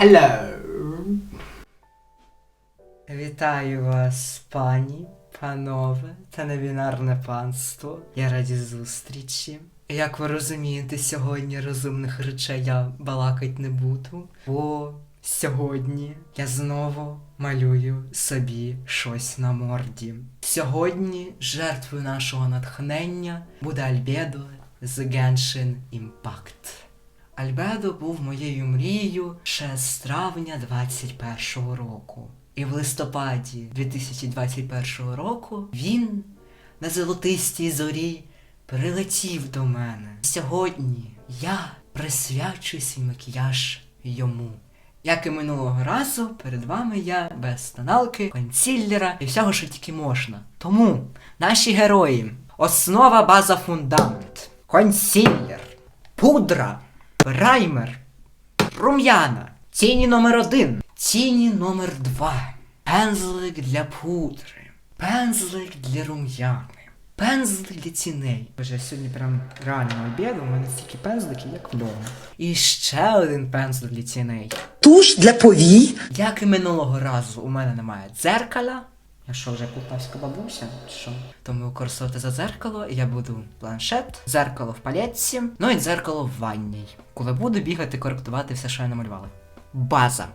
Hello! Вітаю вас, пані, панове та невінарне панство. Я раді зустрічі. Як ви розумієте, сьогодні розумних речей я балакать не буду, бо сьогодні я знову малюю собі щось на морді. Сьогодні жертвою нашого натхнення буде Альбедо з Genshin Impact. Альбедо був моєю мрією ще з травня 21-го року. І в листопаді 2021 року він на золотистій зорі прилетів до мене. Сьогодні я присвячую свій макіяж йому. Як і минулого разу, перед вами я без тоналки, консіллера і всього, що тільки можна. Тому наші герої: основа база фундамент, консіллер, пудра, праймер, рум'яна, тіні номер один, тіні номер два, пензлик для пудри, пензлик для рум'яни. Пензлик для тіней. Боже, я сьогодні прям реально обіду, у мене стільки пензликів, як вдома. І ще один пензлик для тіней. Туш для повій. Як і минулого разу, у мене немає дзеркаля. Я що, вже полтавська бабуся? Що? Тому використовувати за дзеркало, я буду планшет, дзеркало в палетці, ну і дзеркало в ванній. Коли буду бігати, коректувати все, що я намалювала. База.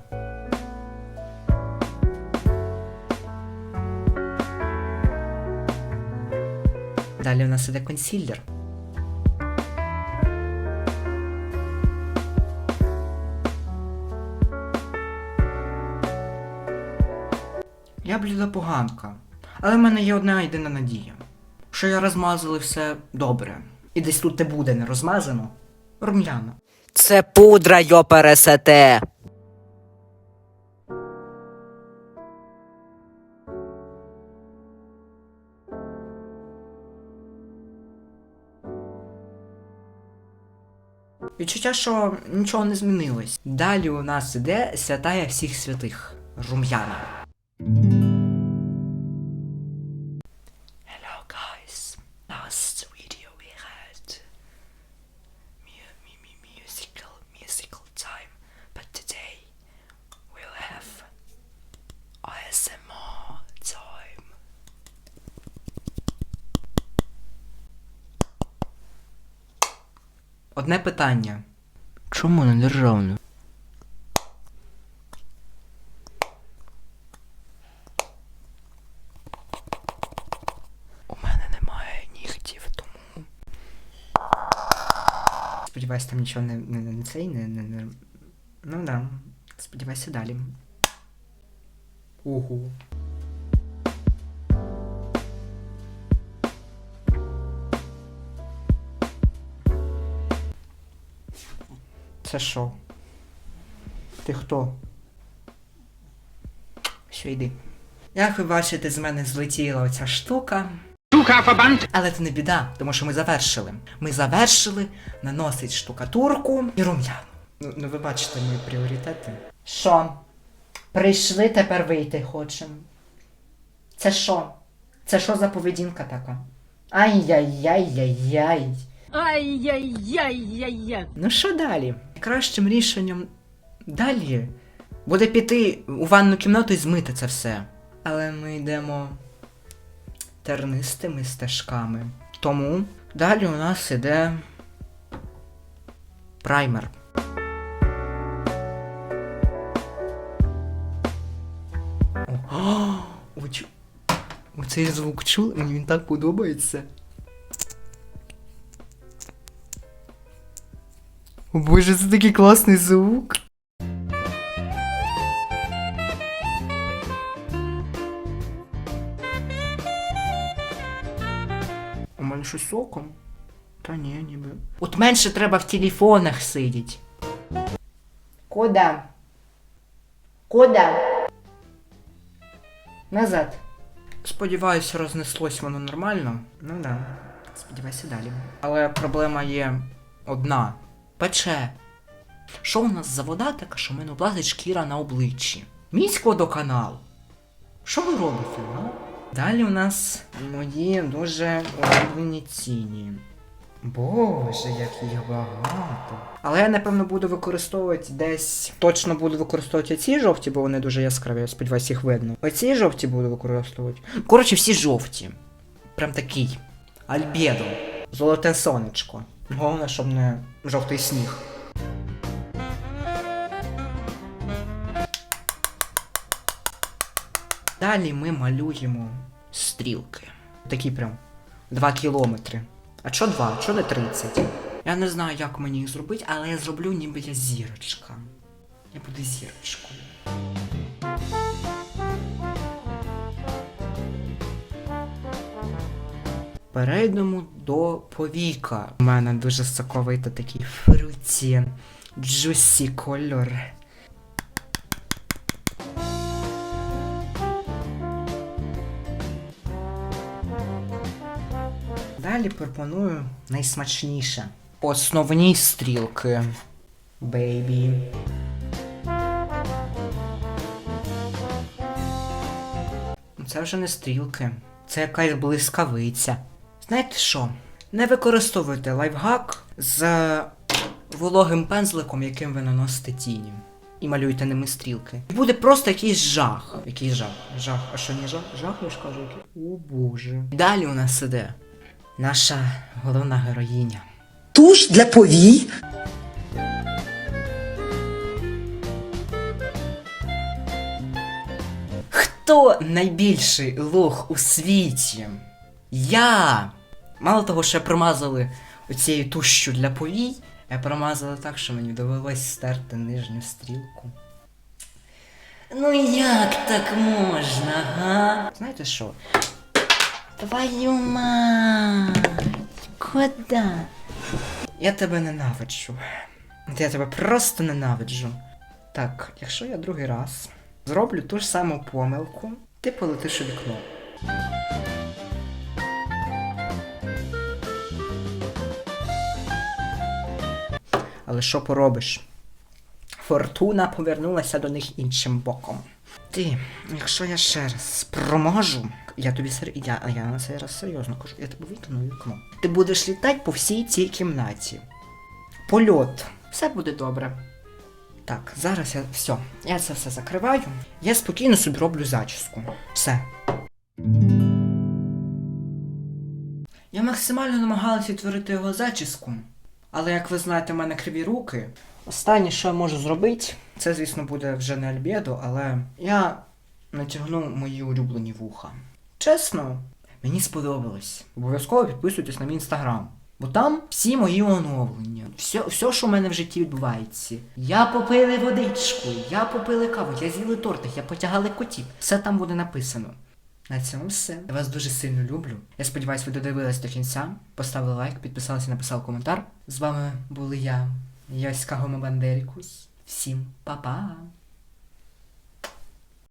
Далі у нас іде консіллер. Я бліда поганка. Але в мене є одна єдина надія. Що я розмазали все добре. І десь тут те буде не розмазано. Рум'яна. Це пудра, йо пересете. Відчуття, що нічого не змінилось. Далі у нас іде святая всіх святих. Рум'яна. Hello guys. Last video we had mu- mu- mu- musical musical time, but today we'll have ASMR time. Одне питання. Чому не державне? У мене немає нігтів, тому. Сподіваюсь, там нічого не, не, не цей, не, не, не. Ну да. Сподіваюся далі. Угу. Це що? Ти хто? Що йди. Як ви бачите, з мене злетіла оця штука. Але це не біда, тому що ми завершили. Ми завершили наносить штукатурку і рум'яну. Ну, ну ви бачите мої пріоритети. Що? Прийшли тепер вийти хочемо. Це що? Це що за поведінка така? Ай-яй-яй-яй-яй. Ай-яй-яй-яй-яй. Ну що далі? Кращим рішенням далі буде піти у ванну кімнату і змити це все. Але ми йдемо тернистими стежками. Тому далі у нас іде праймер. Оцей звук чули? Мені він так подобається. О боже, це такий класний звук. Мене щось з оком? Та ні, ніби. От менше треба в телефонах сидіть. Куда? Куда? Назад. Сподіваюся, рознеслось воно нормально. Ну да. Сподіваюся далі. Але проблема є одна. Пече. Що у нас за вода така, що в мене облазить шкіра на обличчі? Міськ водоканал. Що ви робите, а? Далі у нас мої дуже улюблені ціні. Боже, як їх багато. Але я, напевно, буду використовувати десь. Точно буду використовувати ці жовті, бо вони дуже яскраві, я сподіваюся, їх видно. Оці жовті буду використовувати. Коротше, всі жовті. Прям такий. Альбедо. Золоте сонечко. Головне, щоб не жовтий сніг. Далі ми малюємо стрілки. Такі прям 2 кілометри. А чо 2? Чо не 30? Я не знаю, як мені їх зробити, але я зроблю ніби я зірочка. Я буду зірочкою. Перейдемо до повіка. У мене дуже соковитий такий фруті, джусі кольор. Далі пропоную найсмачніше. Основні стрілки. Бейбі. Це вже не стрілки. Це якась блискавиця. Знаєте що? Не використовуйте лайфхак з вологим пензликом, яким ви наносите тіні. І малюєте ними стрілки. І буде просто якийсь жах. Який жах? Жах. А що не жах? Жах, я ж кажу. О боже. Далі у нас іде наша головна героїня. Туш для повій. Хто найбільший лох у світі? Я! Мало того, що промазали оцією тушчю для повій, я промазала так, що мені довелось стерти нижню стрілку. Ну як так можна, га? Знаєте що? Твою мать! Куда? Я тебе ненавиджу. Я тебе просто ненавиджу. Так, якщо я другий раз зроблю ту ж саму помилку, ти полетиш у вікно. Але що поробиш? Фортуна повернулася до них іншим боком. Ти, якщо я ще раз проможу, я тобі сер... я, я на цей раз серйозно кажу, я тебе витягну у вікно. Ти будеш літати по всій цій кімнаті. Польот. Все буде добре. Так, зараз я все. Я це все закриваю. Я спокійно собі роблю зачіску. Все. Я максимально намагалася відтворити його зачіску. Але як ви знаєте, в мене криві руки. Останнє, що я можу зробити, це, звісно, буде вже не альбедо, але я натягну мої улюблені вуха. Чесно, мені сподобалось. Обов'язково підписуйтесь на мій інстаграм. Бо там всі мої оновлення, все, все, що в мене в житті відбувається. Я попили водичку, я попили каву, я з'їли тортик, я потягали котів. Все там буде написано. На цьому все. Я вас дуже сильно люблю. Я сподіваюся, ви додивились до кінця. Поставили лайк, підписалися, написали коментар. З вами були я, Яська Гомобандерікус. Всім па-па!